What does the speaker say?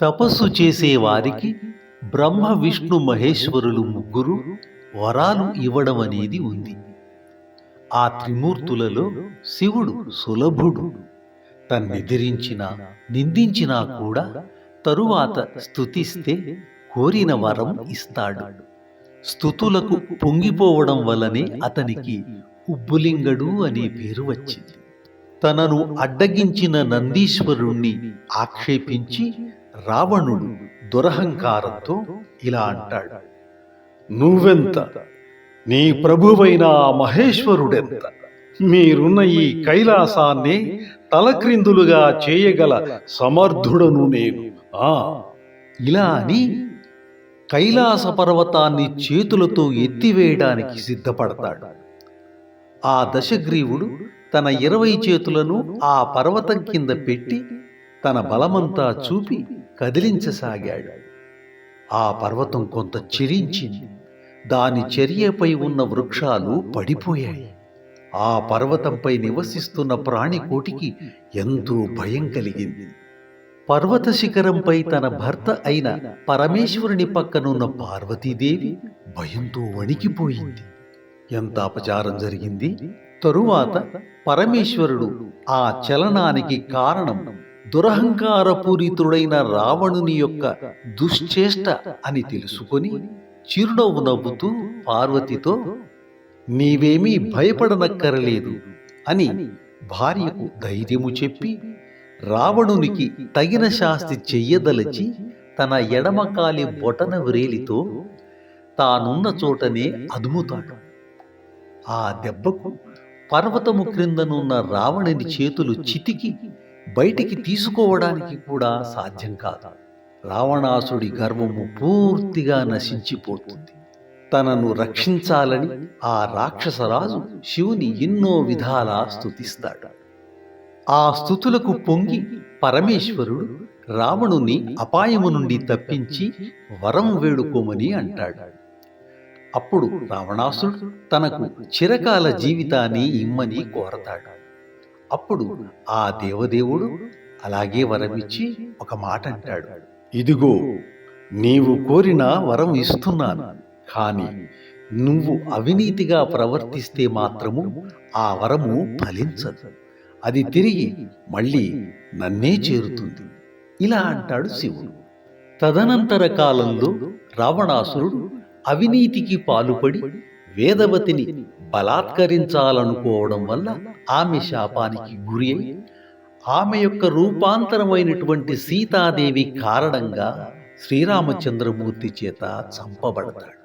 తపస్సు చేసే వారికి బ్రహ్మ విష్ణు మహేశ్వరులు ముగ్గురు వరాలు ఇవ్వడం అనేది ఉంది. ఆ త్రిమూర్తులలో శివుడు సులభుడు. తన్నెదిరించినా నిందించినా కూడా తరువాత స్తుతిస్తే కోరిన వరం ఇస్తాడు. స్థుతులకు పొంగిపోవడం వల్లనే అతనికి ఉబ్బులింగడు అనే పేరు వచ్చింది. తనను అడ్డగించిన నందీశ్వరుణ్ణి ఆక్షేపించి రావణుడు దురహంకారంతో ఇలా అంటాడు నువ్వెంత? నీ ప్రభువైన మహేశ్వరుడెంత? మీరున్న ఈ కైలాసాన్ని తలక్రిందులుగా చేయగల సమర్థుడను నేను. ఆ. ఇలా అని కైలాస పర్వతాన్ని చేతులతో ఎత్తివేయడానికి సిద్ధపడతాడు. ఆ దశగ్రీవుడు తన ఇరవై చేతులను ఆ పర్వతం కింద పెట్టి తన బలమంతా చూపి కదిలించసాగాడు. ఆ పర్వతం కొంత చిరించింది. దాని చర్యపై ఉన్న వృక్షాలు పడిపోయాయి. ఆ పర్వతంపై నివసిస్తున్న ప్రాణికోటికి ఎంతో భయం కలిగింది. పర్వత శిఖరంపై తన భర్త అయిన పరమేశ్వరుని పక్కనున్న పార్వతీదేవి భయంతో వణికిపోయింది. ఎంత అపచారం జరిగింది? తరువాత పరమేశ్వరుడు ఆ చలనానికి కారణం దురహంకారపూరితుడైన రావణుని యొక్క దుశ్చేష్ట అని తెలుసుకొని చిరునవ్వు నవ్వుతూ పార్వతితో నీవేమీ భయపడనక్కరలేదు అని భార్యకు ధైర్యము చెప్పి రావణునికి తగిన శాస్తి చెయ్యదలచి తన ఎడమకాలి బొటన వ్రేలితో తానున్న చోటనే అదుముతాడు. ఆ దెబ్బకు పర్వతము క్రిందనున్న రావణుని చేతులు చితికి బయటికి తీసుకోవడానికి కూడా సాధ్యం కాదు. రావణాసుడి గర్వము పూర్తిగా నశించిపోతుంది. తనను రక్షించాలని ఆ రాక్షసరాజు శివుని ఎన్నో విధాలా స్తుతిస్తాడు. ఆ స్థుతులకు పొంగి పరమేశ్వరుడు రావణుని అపాయము నుండి తప్పించి వరం వేడుకోమని అంటాడు. అప్పుడు రావణాసుడు తనకు చిరకాల జీవితాన్ని ఇమ్మని కోరతాడు. అప్పుడు ఆ దేవదేవుడు అలాగే వరమిచ్చి ఒక మాట అంటాడు. ఇదిగో నీవు కోరిన వరం ఇస్తున్నాను. కానీ నువ్వు అవినీతిగా ప్రవర్తిస్తే మాత్రము ఆ వరము ఫలించదు. అది తిరిగి మళ్ళీ నన్నే చేరుతుంది. ఇలా అంటాడు శివుడు. తదనంతర కాలంలో రావణాసురుడు అవినీతికి పాలుపడి వేదవతిని బలాత్కరించాలనుకోవడం వల్ల ఆమె శాపానికి గురి అయి ఆమె యొక్క రూపాంతరమైనటువంటి సీతాదేవి కారణంగా శ్రీరామచంద్రమూర్తి చేత చంపబడతాడు.